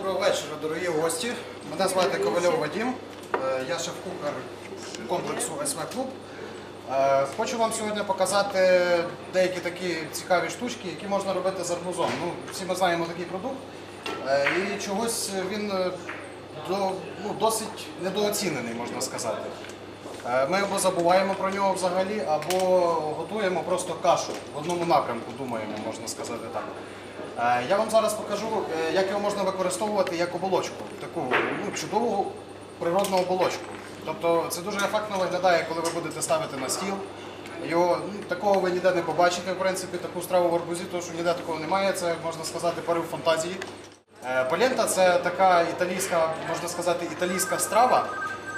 Доброго вечора, дорогі гості. Мене звати Ковальов Вадім. Е, Я шеф-кухар комплексу СВ Клуб. Е, Хочу вам сьогодні показати деякі такі цікаві штучки, які можна робити з арбузом. Ну, всі ми знаємо такий продукт. Е, І чогось він до- ну, досить недооцінений, можна сказати. Ми або забуваємо про нього взагалі, або готуємо просто кашу в одному напрямку, думаємо, можна сказати так. Е, Я вам зараз покажу, е, як його можна використовувати як оболочку, таку ну, чудову природну оболочку. Тобто це дуже ефектно виглядає, коли ви будете ставити на стіл. Його ну, такого ви ніде не побачите, в принципі, таку страву в арбузі, тому що ніде такого немає. Це можна сказати порив фантазії. Е, Полента це така італійська, можна сказати, італійська страва,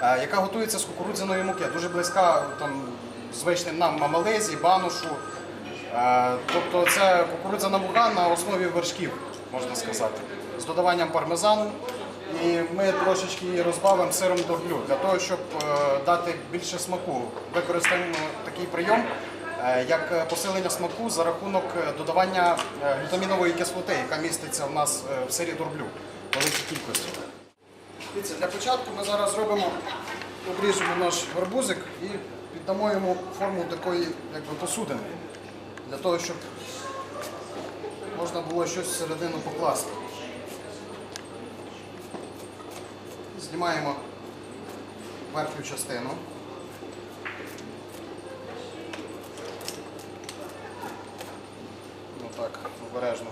яка готується з кукурудзяної муки. Дуже близька там, звичним нам мамалезі, баношу. Е, Тобто це кукурудзяна мука на основі вершків, можна сказати, з додаванням пармезану. І ми трошечки її розбавимо сиром дорблю для того, щоб е, дати більше смаку. Використаємо такий прийом е, як посилення смаку за рахунок додавання глютамінової кислоти, яка міститься в нас в сирі дорблю в великій кількості. Дивіться, для початку ми зараз зробимо, обріжемо наш гарбузик і піддамо йому форму такої якби, посудини, для того, щоб можна було щось всередину покласти. Знімаємо верхню частину. Ну так, обережно.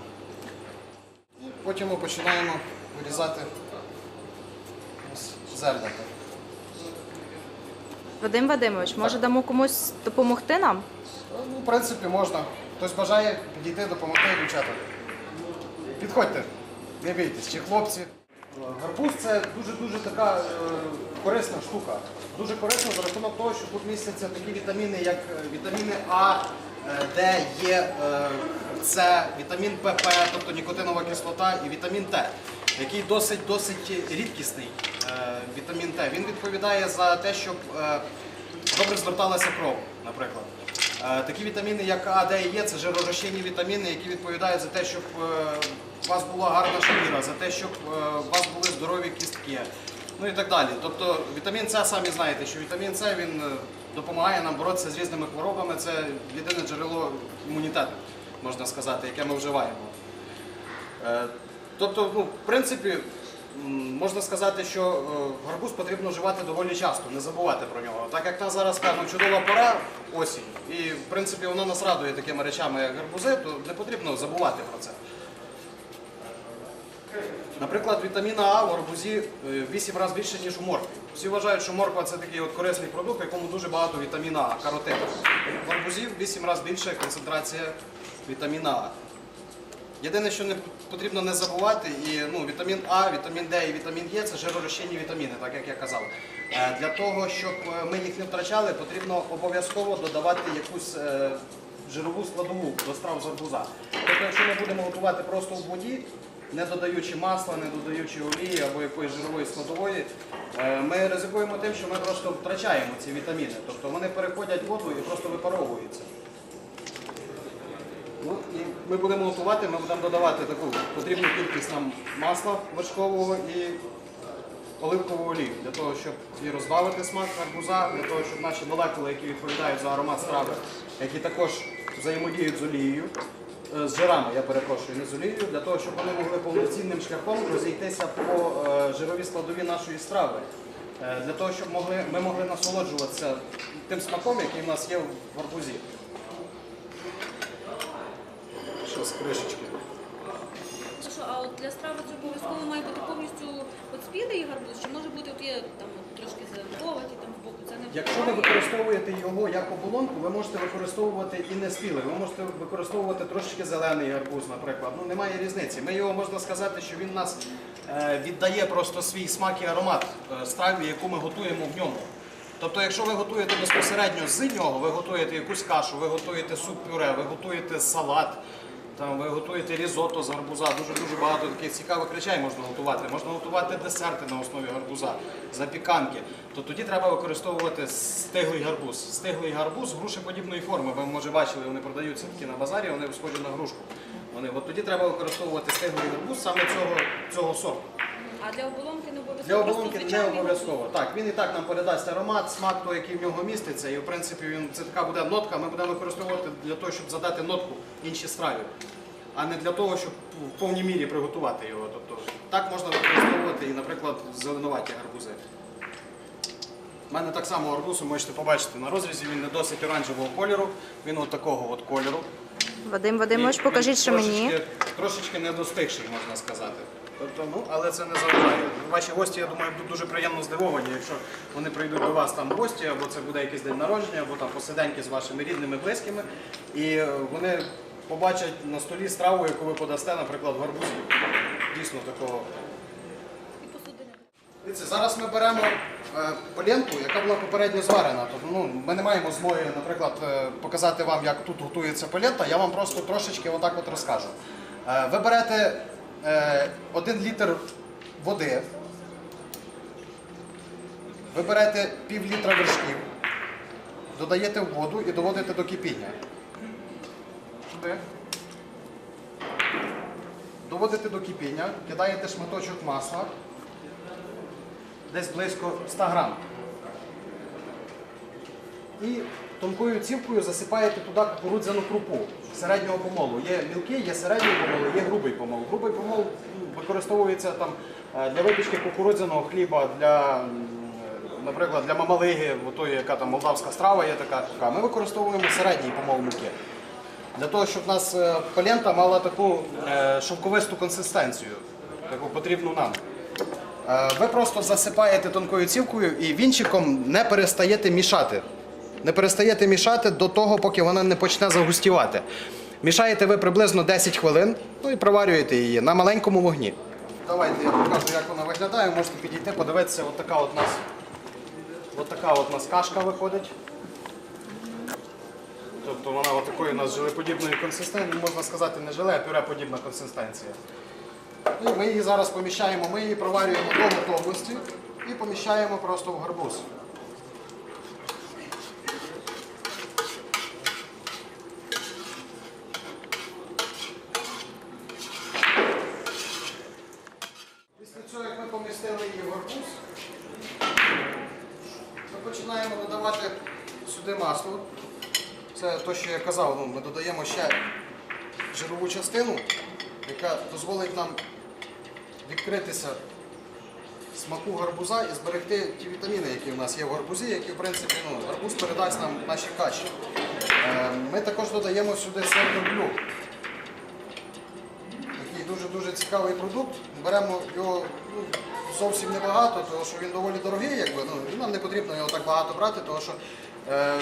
Потім ми починаємо вирізати ось зернята. Вадим Вадимович, може дамо комусь допомогти нам? Ну, в принципі, можна. Хтось бажає підійти, допомогти дівчата. Підходьте, не бійтесь, чи хлопці. Гарбуз це дуже-дуже така е, корисна штука. Дуже корисна за рахунок того, що тут містяться такі вітаміни, як е, вітаміни А, е, Д, Е, е, С, вітамін ПП, тобто нікотинова кислота, і вітамін Т, який досить досить рідкісний вітамін Т. Він відповідає за те, щоб добре зверталася кров, наприклад. Е, Такі вітаміни, як А, Д і Е, це жиророзчинні вітаміни, які відповідають за те, щоб е, у вас була гарна шкіра, за те, щоб е, у вас були здорові кістки, ну і так далі. Тобто вітамін С, самі знаєте, що вітамін С він допомагає нам боротися з різними хворобами. Це єдине джерело імунітету, можна сказати, яке ми вживаємо. Тобто, ну, в принципі, можна сказати, що е, гарбуз потрібно вживати доволі часто, не забувати про нього. Так як нас зараз кажуть, чудова пора осінь, і в принципі воно нас радує такими речами, як гарбузи, то не потрібно забувати про це. Наприклад, вітаміна А в арбузі 8 разів більше, ніж у моркві. Всі вважають, що морква це такий от корисний продукт, в якому дуже багато вітаміна А, каротину. В арбузі в 8 разів більша концентрація вітаміна А. Єдине, що не потрібно не забувати, і ну, вітамін А, вітамін Д і вітамін Е це жиророзчинні вітаміни, так як я казав. Е, Для того, щоб е, ми їх не втрачали, потрібно обов'язково додавати якусь е, жирову складову до страв з арбуза. Тобто, якщо ми будемо готувати просто в воді, не додаючи масла, не додаючи олії або якоїсь жирової складової, ми ризикуємо тим, що ми просто втрачаємо ці вітаміни. Тобто вони переходять в воду і просто випаровуються. Ми будемо готувати, ми будемо додавати таку потрібну кількість нам масла вершкового і оливкового олію, для того, щоб і розбавити смак гарбуза, для того, щоб наші молекули, які відповідають за аромат страви, які також взаємодіють з олією, е, з жирами, я перепрошую, не з олією, для того, щоб вони могли повноцінним шляхом розійтися по е, жировій складові нашої страви. Е, Для того, щоб ми могли насолоджуватися тим смаком, який в нас є в гарбузі. Що з кришечки? Що, а от для страви це обов'язково має бути повністю от спілий гарбуз, чи може бути от є там от трошки зелені там збоку, це не Якщо ви використовуєте його як оболонку, ви можете використовувати і не спілий. Ви можете використовувати трошечки зелений гарбуз, наприклад. Ну немає різниці. Ми його можна сказати, що він нас е, віддає просто свій смак і аромат е, страві, яку ми готуємо в ньому. Тобто, якщо ви готуєте безпосередньо з нього, ви готуєте якусь кашу, ви готуєте суп-пюре, ви готуєте салат. Там ви готуєте різото з гарбуза, дуже дуже багато таких цікавих речей можна готувати. Можна готувати десерти на основі гарбуза, запіканки. То тоді треба використовувати стиглий гарбуз. Стиглий гарбуз грушеподібної форми. Ви може бачили, вони продаються такі на базарі, вони схожі на грушку. Вони от тоді треба використовувати стиглий гарбуз саме цього, цього сорту. А для оболонки не обов'язково. Для оболонки не обов'язково. Так, він і так нам передасть аромат, смак той, який в нього міститься. І в принципі він це така буде нотка. Ми будемо використовувати для того, щоб задати нотку іншій страві, а не для того, щоб в повній мірі приготувати його. Тобто так можна використовувати і, наприклад, зеленуваті гарбузи. У мене так само арбуз, ви можете побачити на розрізі, він не досить оранжевого кольору, він от такого от кольору. Вадим Вадимович, І покажіть, він що мені. трошечки- Трошечки не достигший, можна сказати. Тобто, ну, але це не заважає. Ваші гості, я думаю, будуть дуже приємно здивовані, якщо вони прийдуть до вас там гості, або це буде якийсь день народження, або там посиденьки з вашими рідними, близькими. І вони побачать на столі страву, яку ви подасте, наприклад, в гарбузі. Дійсно такого. Дивіться, зараз ми беремо е, поленту, яка була попередньо зварена. Тобто, ну, ми не маємо змоги, наприклад, е, показати вам, як тут готується полента. Я вам просто трошечки отак от розкажу. Е, ви берете 1 літр води, ви берете пів літра вершків, додаєте в воду і доводите до кипіння. Доводите до кипіння, кидаєте шматочок масла десь близько 100 грам. І тонкою цівкою засипаєте туди кукурудзяну крупу середнього помолу. Є мілкий, є середній помол, є грубий помол. Грубий помол використовується там е, для випічки кукурудзяного хліба, для, наприклад, для мамалиги, отої, яка там молдавська страва є така. Ми використовуємо середній помол муки. Для того, щоб в нас е, полента мала таку е, шовковисту консистенцію, таку потрібну нам. Ви просто засипаєте тонкою цівкою і вінчиком не перестаєте мішати. Не перестаєте мішати до того, поки вона не почне загустівати. Мішаєте ви приблизно 10 хвилин, ну і проварюєте її на маленькому вогні. Давайте я покажу, як вона виглядає. Можете підійти, подивитися, от така от нас, нас кашка виходить. Тобто вона от такої у нас желеподібної консистенції, можна сказати, не желе, а пюреподібна консистенція. І ми її зараз поміщаємо, ми її проварюємо до готовності і поміщаємо просто в гарбуз. Після цього, як ми помістили її в гарбуз, ми починаємо додавати сюди масло. Це те, що я казав, ну, ми додаємо ще жирову частину, яка дозволить нам відкритися смаку гарбуза і зберегти ті вітаміни, які в нас є в гарбузі, які в принципі ну, гарбуз передасть нам наші каші. Е, Ми також додаємо сюди сир дерблю. Такий дуже-дуже цікавий продукт. Беремо його ну, зовсім небагато, тому що він доволі дорогий, якби, ну, і нам не потрібно його так багато брати, тому що е,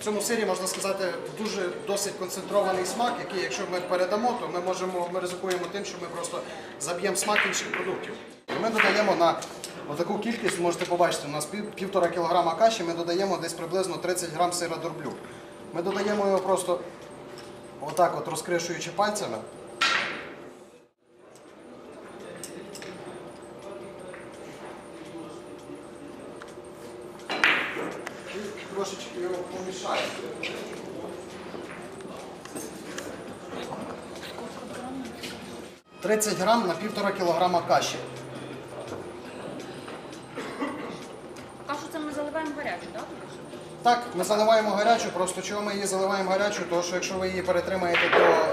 в цьому сирі, можна сказати, дуже досить концентрований смак, який, якщо ми передамо, то ми можемо, ми ризикуємо тим, що ми просто заб'ємо смак інших продуктів. Ми додаємо на таку кількість, можете побачити, у нас пів- півтора кілограма каші, ми додаємо десь приблизно 30 грам сира дорблю. Ми додаємо його просто отак от розкришуючи пальцями. І трошечки його помішаємо. Тридцять грам на півтора кілограма каші. Кашу це ми заливаємо гарячу, так? Так, ми заливаємо гарячу, просто чого ми її заливаємо гарячу, тому що якщо ви її перетримаєте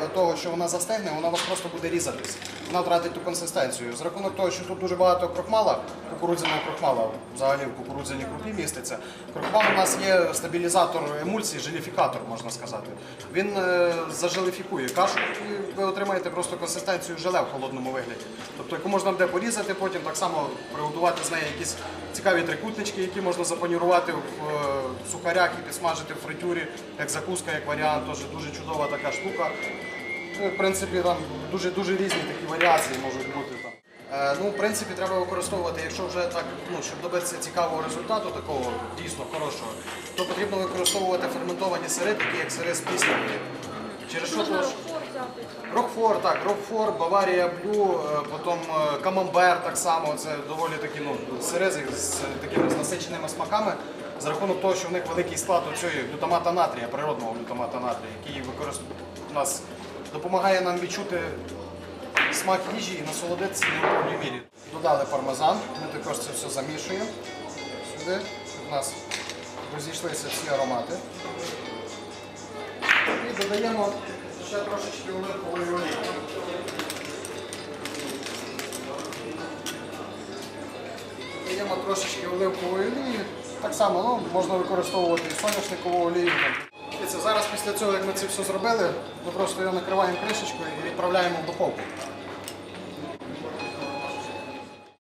до того, що вона застигне, вона у вас просто буде різатись. Вона втратить ту консистенцію. З рахунок того, що тут дуже багато крохмала, кукурудзяного крохмала, взагалі в кукурудзяній крупі міститься. Крохмал у нас є стабілізатор емульсії, желіфікатор, можна сказати. Він е, зажеліфікує кашу і ви отримаєте просто консистенцію желе в холодному вигляді. Тобто, яку можна буде порізати, потім так само приготувати з неї якісь цікаві трикутнички, які можна запанірувати в е, сухарях і підсмажити в фритюрі, як закуска, як варіант, теж дуже чудова така штука. В принципі, там дуже дуже різні такі варіації можуть бути там. Е, ну, в принципі, треба використовувати, якщо вже так, ну, щоб добитися цікавого результату, такого дійсно хорошого, то потрібно використовувати ферментовані сири, такі як сири з пліснявою. Через що Можна то рокфор взяти. Рокфор, так, Рокфор, Баварія Блю, е, потім е, Камамбер так само. Це доволі такі ну, сири з, з такими з насиченими смаками. За рахунок того, що в них великий склад цієї глютамата натрія, природного глютамата натрія, який використ... у нас допомагає нам відчути смак їжі і насолодитися в повній мірі. Додали пармезан. Ми також це все замішуємо сюди, щоб у нас розійшлися всі аромати. І додаємо ще трошечки оливкової олії. Додаємо трошечки оливкової олії. Так само ну, можна використовувати і соняшникову олію. Це зараз після цього, як ми це все зробили, ми просто його накриваємо кришечкою і відправляємо в духовку.